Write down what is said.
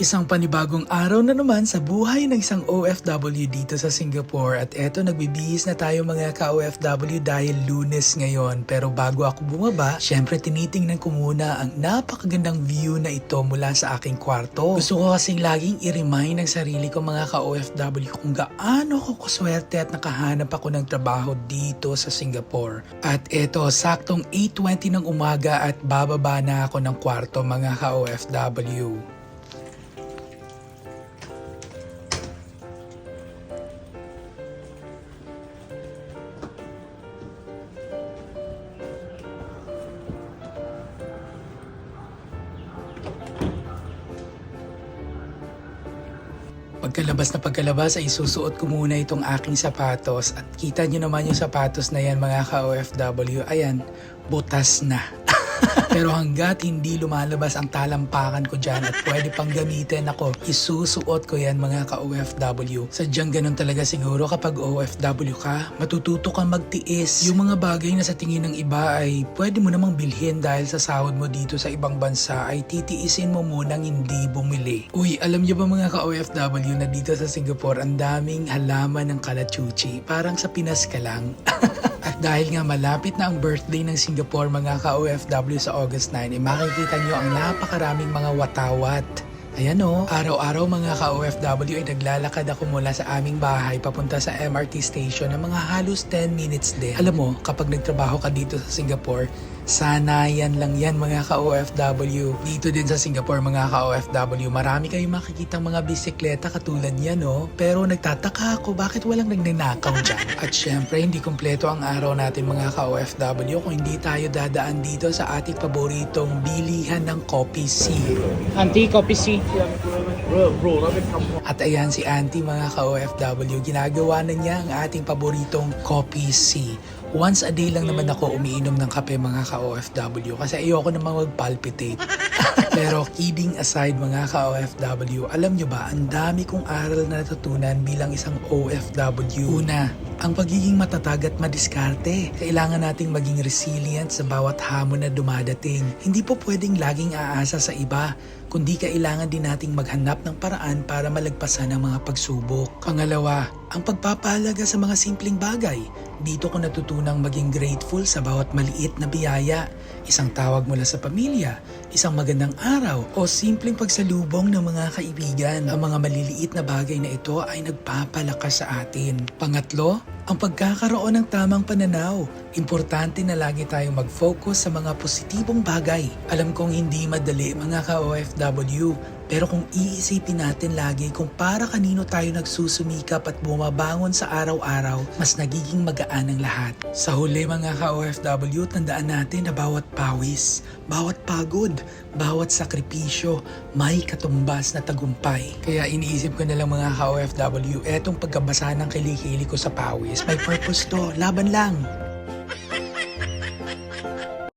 Isang panibagong araw na naman sa buhay ng isang OFW dito sa Singapore at eto nagbibihis na tayo mga ka-OFW dahil lunes ngayon pero bago ako bumaba, syempre tinitingnan ko muna ang napakagandang view na ito mula sa aking kwarto. Gusto ko kasing laging i-remind ng sarili ko mga ka-OFW kung gaano ako kaswerte at nakahanap ako ng trabaho dito sa Singapore. At eto, saktong 8.20 ng umaga at bababa na ako ng kwarto mga ka-OFW. Pagkalabas na pagkalabas ay susuot ko muna itong aking sapatos at kita nyo naman yung sapatos na yan mga ka-OFW. Ayan, butas na. Pero hanggat hindi lumalabas ang talampakan ko dyan at pwede pang gamitin ako, isusuot ko yan mga ka-OFW. Sadyang ganun talaga siguro kapag OFW ka, matututo kang magtiis. Yung mga bagay na sa tingin ng iba ay pwede mo namang bilhin dahil sa sahod mo dito sa ibang bansa ay titiisin mo munang hindi bumili. Uy, alam niyo ba mga ka-OFW na dito sa Singapore ang daming halaman ng kalachuchi? Parang sa Pinas ka lang. At dahil nga malapit na ang birthday ng Singapore mga ka-OFW sa August 9, eh makikita nyo ang napakaraming mga watawat. Ayan o, araw-araw mga ka-OFW ay naglalakad ako mula sa aming bahay papunta sa MRT station ng mga halos 10 minutes din. Alam mo, kapag nagtrabaho ka dito sa Singapore, Sanayan lang yan mga ka-OFW. Dito din sa Singapore mga ka-OFW, marami kayong makikita mga bisikleta katulad yan no? Oh. Pero nagtataka ako bakit walang nagnanakaw dyan. At syempre, hindi kumpleto ang araw natin mga ka-OFW kung hindi tayo dadaan dito sa ating paboritong bilihan ng Kopi C. Auntie, Kopi C. At ayan si Auntie mga ka-OFW, ginagawa na niya ang ating paboritong Kopi C. Once a day lang naman ako umiinom ng kape mga ka-OFW kasi ayoko namang mag-palpitate. Pero kidding aside mga ka-OFW, alam nyo ba, ang dami kong aral na natutunan bilang isang OFW. Una, ang pagiging matatag at madiskarte. Kailangan nating maging resilient sa bawat hamon na dumadating. Hindi po pwedeng laging aasa sa iba, kundi kailangan din nating maghanap ng paraan para malagpasan ang mga pagsubok. Pangalawa, ang pagpapahalaga sa mga simpleng bagay. Dito ko natutunang maging grateful sa bawat maliit na biyaya. Isang tawag mula sa pamilya, isang magandang araw, o simpleng pagsalubong ng mga kaibigan. Ang mga maliliit na bagay na ito ay nagpapalakas sa atin. Pangatlo, ang pagkakaroon ng tamang pananaw. Importante na lagi tayong mag-focus sa mga positibong bagay. Alam kong hindi madali mga ka-OFW, pero kung iisipin natin lagi kung para kanino tayo nagsusumikap at bumabangon sa araw-araw, mas nagiging magaan ang lahat. Sa huli mga ka-OFW, tandaan natin na bawat pawis, bawat bawat sakripisyo, may katumbas na tagumpay. Kaya iniisip ko na lang mga ka-OFW, etong pagkabasa ng kilikili ko sa pawis, may purpose to, laban lang.